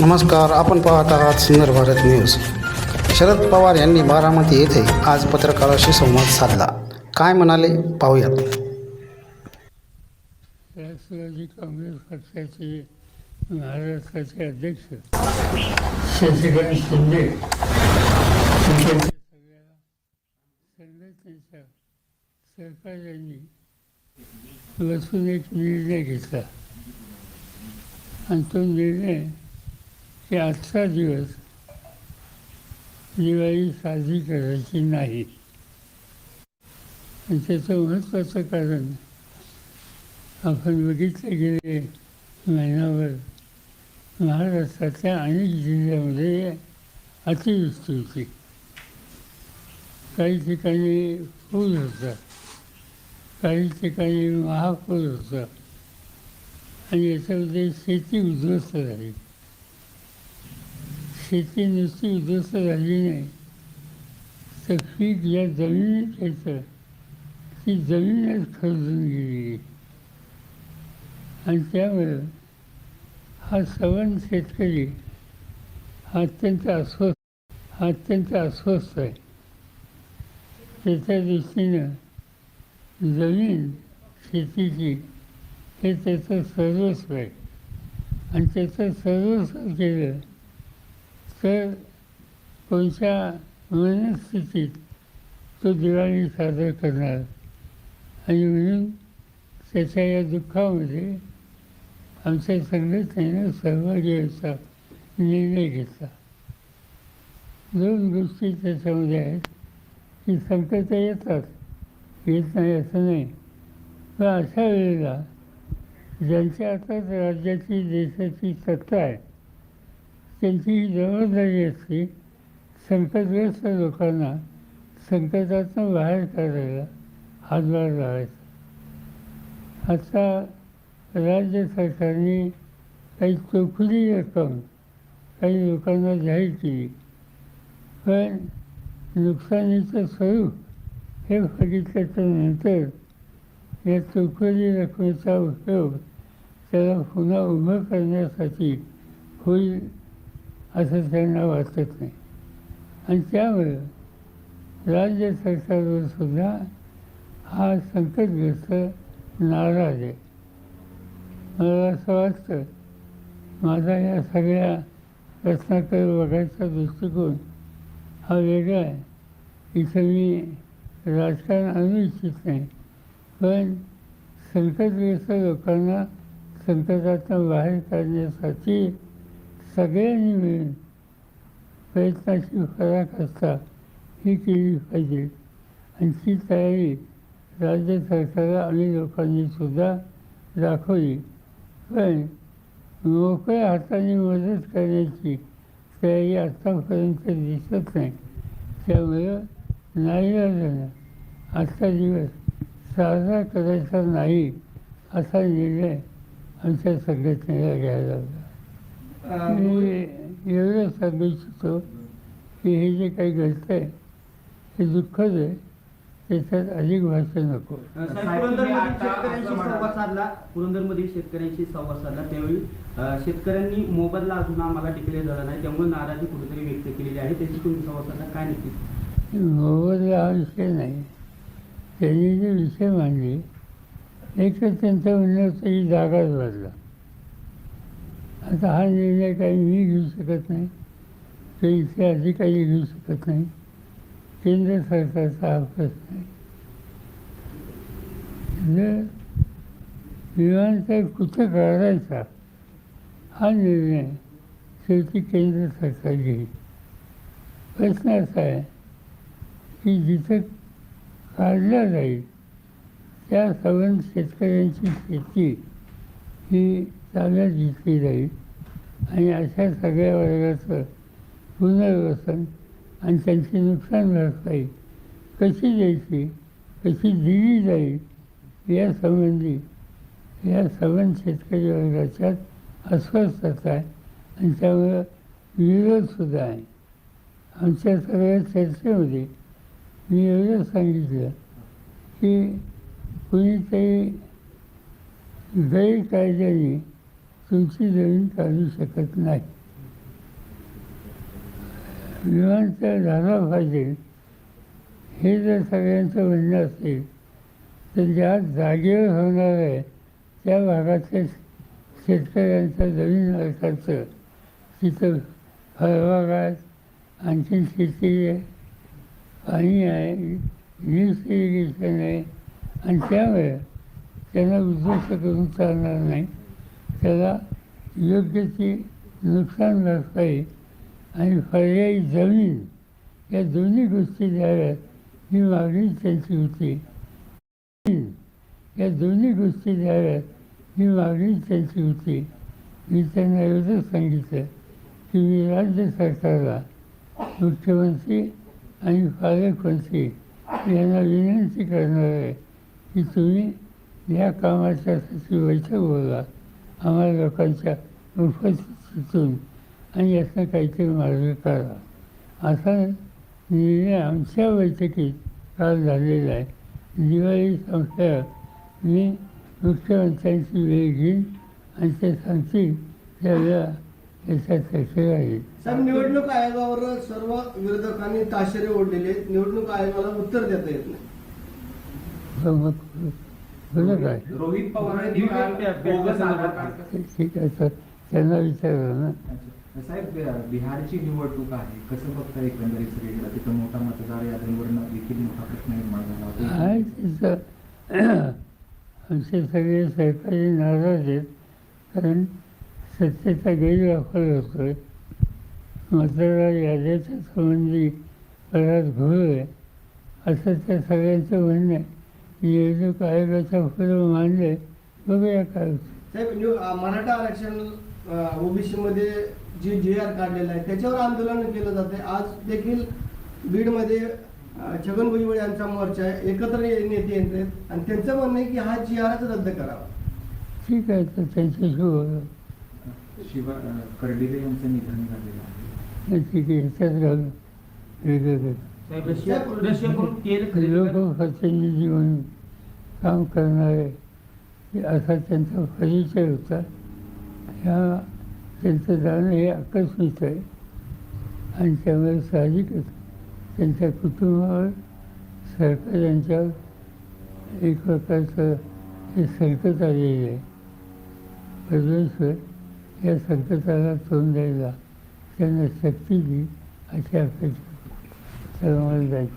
नमस्कार आपण पाहत आहात सुंदर भारत न्यूज. शरद पवार यांनी बारामती येथे आज पत्रकाराशी संवाद साधला. काय म्हणाले? पाहूयात. राष्ट्रवादी काँग्रेस पक्षाचे महाराष्ट्राचे अध्यक्ष शशिकांत शिंदे त्यांच्या सगळ्या संघटनेच्या सहकार्यांनी बसून एक निर्णय घेतला. आणि तो निर्णय की आजचा दिवस दिवाळी साजरी करायची नाही. आणि त्याचं महत्त्वाचं कारण आपण बघितले गेले महिनाभर महाराष्ट्रातल्या अनेक जिल्ह्यामध्ये अतिवृष्टी होती. काही ठिकाणी पूर होता. काही ठिकाणी महापूर होता. आणि याच्यामध्ये शेती उद्ध्वस्त झाली. शेती नुसती उद्ध्वस्त झाली नाही. तर पीक या जमिनीत येतं ती जमीनच खरजून गेली आणि त्यामुळं हा सवन शेतकरी हा अत्यंत अस्वस्थ हा अत्यंत अस्वस्थ आहे. त्याच्या दृष्टीनं जमीन शेतीची हे त्याचं सर्वस्व आहे. आणि त्याचं सर्वस्व केलं तर कोणत्या मनस्थितीत तो दिवाळी साजरा करणार. आणि म्हणून त्याच्या या दुःखामध्ये आमच्या संघटनेनं सहभागी व्हायचा निर्णय घेतला. दोन गोष्टी त्याच्यामध्ये आहेत की संकट येतात येत नाही असं नाही. पण अशा वेळेला ज्यांच्या हातात राज्याची देशाची सत्ता आहे त्यांची ही जबाबदारी असते संकटग्रस्त लोकांना संकटातून बाहेर काढायला हातभार लावायचा. आता राज्य सरकारने काही चोखली रक्कम काही लोकांना जाहीर केली. पण नुकसानीचं स्वरूप हे बघितल्याच्यानंतर या चोखली रकमेचा उपयोग त्याला पुन्हा उभं करण्यासाठी होईल असं त्यांना वाटत नाही. आणि त्यामुळं राज्य सरकारवर सुद्धा हा संकटग्रस्त नाराज आहे. मला असं वाटतं माझा या सगळ्या प्रश्नाकडे बघायचा दृष्टिकोन हा वेगळा आहे. इथं मी राजकारण आणू इच्छित नाही पण संकटग्रस्त लोकांना संकटातून बाहेर काढण्यासाठी सगळ्यांनी मिळून प्रयत्नाची करता ही केली पाहिजे. आणि ती तयारी राज्य सरकारला आणि लोकांनी सुद्धा दाखवली. पण मोकळ्या हाताने मदत करण्याची तयारी आत्तापर्यंत दिसत नाही. त्यामुळं नाईलाजानं आजचा दिवस साजरा करायचा नाही असा निर्णय आमच्या संघटनेला घ्यायला लागला. मी एवढं सांगू इच्छितो की हे जे काही घडतं आहे हे दुःखद आहे त्याच्यात अधिक भाषा नको. संवाद साधला. पुरंदरमध्ये शेतकऱ्यांशी संवाद साधला. त्यावेळी अ, शेतकऱ्यांनी मोबदला अजून आम्हाला डिक्लेअर झाला नाही. त्यामुळे नाराजी कुठेतरी व्यक्त केलेली आहे. त्याची तुम्ही संवाद साधला. काय नक्की? मोबदला हा विषय नाही. त्यांनी जे विषय मांडले एक तर त्यांचं म्हणणं होतं की जागाच बदला. आता हा निर्णय काही मी घेऊ शकत नाही. ते इथे अधिकारी घेऊ शकत नाही. केंद्र सरकारचा हा प्रश्न आहे. जर विमानतळ कुठं काढायचा? हा निर्णय शेवटी केंद्र सरकार घेईल. प्रश्न असा आहे की जिथं काढला जाईल त्या सवर्ण शेतकऱ्यांची शेती ही ताब्यात घेतली जाईल आणि अशा सगळ्या वर्गाचं पुनर्वसन आणि त्यांची नुकसान भरपाई कशी द्यायची कशी दिली जाईल यासंबंधी या सवर्ण शेतकरी वर्गाच्यात अस्वस्थता आहे आणि त्यामुळं विरोधसुद्धा आहे. आमच्या सगळ्या चर्चेमध्ये मी एवढं सांगितलं की कुणीतरी गैरकायद्याने तुमची जमीन काढू शकत नाही. विमानतळ झाला पाहिजे. हे जर सगळ्यांचं म्हणणं असेल तर ज्या जागेवर होणार आहे त्या भागातल्या शेतकऱ्यांचं जमीन मालकाचं तिथं हरवागाय आणखी शेती आहे पाणी आहे वीज इरिगेशन आहे आणि त्यामुळे त्यांना उद्ध्वस्त करून चालणार नाही. त्याला योग्य ती नुकसान भरपाई आणि पर्यायी जमीन या दोन्ही गोष्टी द्याव्यात ही मागणी त्यांची होती. या दोन्ही गोष्टी द्याव्यात ही मागणी त्यांची होती. मी त्यांना एवढंच सांगितलं की मी राज्य सरकारला मुख्यमंत्री आणि पालकमंत्री यांना विनंती करणार आहे की तुम्ही या कामाच्यासाठी बैठक बोला आम्हाला लोकांच्या उपस्थितीतून आणि यातनं काहीतरी मार्ग काढा. असा निर्णय आमच्या बैठकीत काल झालेला आहे. दिवाळी संपल्यावर मी मुख्यमंत्र्यांची वेळ घेईन आणि ते सांगतील त्यावेळेला याच्या चर्चा राहील साहेब निवडणूक आयोगावर सर्व विरोधकांनी ताशेरे ओढलेले आहेत. निवडणूक आयोगाला उत्तर देता येत नाही. तर मग बरं काय रोहित पवारांनी ठीक आहे, काल बोगस आधार ठीक आहे तर त्यांना विचारलं ना. साहेब बिहारची निवडणूक आहे. कसं बघता एकंदरीत सगळीकडे? तिथं मोठा मतदार यादींवरनं देखील मोठा प्रश्न निर्माण झाला होता. आहे तिथं आमचे सगळे सरकारी नाराज आहेत. कारण सत्तेचा गैरवापर होतो आहे मतदार याद्याच्या संबंधी बराच घोळ आहे. असं त्या सगळ्यांचं म्हणणं आहे. निवडणूक आयोगाच्या पुढं मानले बघूया काय साहेब निव- अं, मराठा आरक्षण ओबीसी मध्ये जे जे आर काढलेलं आहे त्याच्यावर आंदोलन केलं जाते आज देखील बीडमध्ये अं, छगन भुजबळ यांचा मोर्चा आहे. एकत्र ये- नेते येत आहेत. आणि त्यांचं म्हणणं आहे की हा जी आरच रद्द करावा. ठीक आहे तर त्यांच्याशी बोला शिवा अं, कर्डिले यांचं निधन झालेलं आहे. नाही, ठीक आहे ह्याच्यात साहेब रशिया रशियाकडून तेल खरेदी लोक कर- प्रतिनिधी म्हणून काम करणारे असा त्यांचा परिचय होता. ह्या त्यांचं जाणं हे आकस्मिक आहे. आणि त्यामुळे साहजिकच त्यांच्या कुटुंबावर सरकार यांच्यावर एक प्रकारचं हे संकट आलेलं आहे. परमेश्वर या संकटाला तोंड द्यायला त्यांना शक्ती दी अशी अपेक्षा तर मला जायची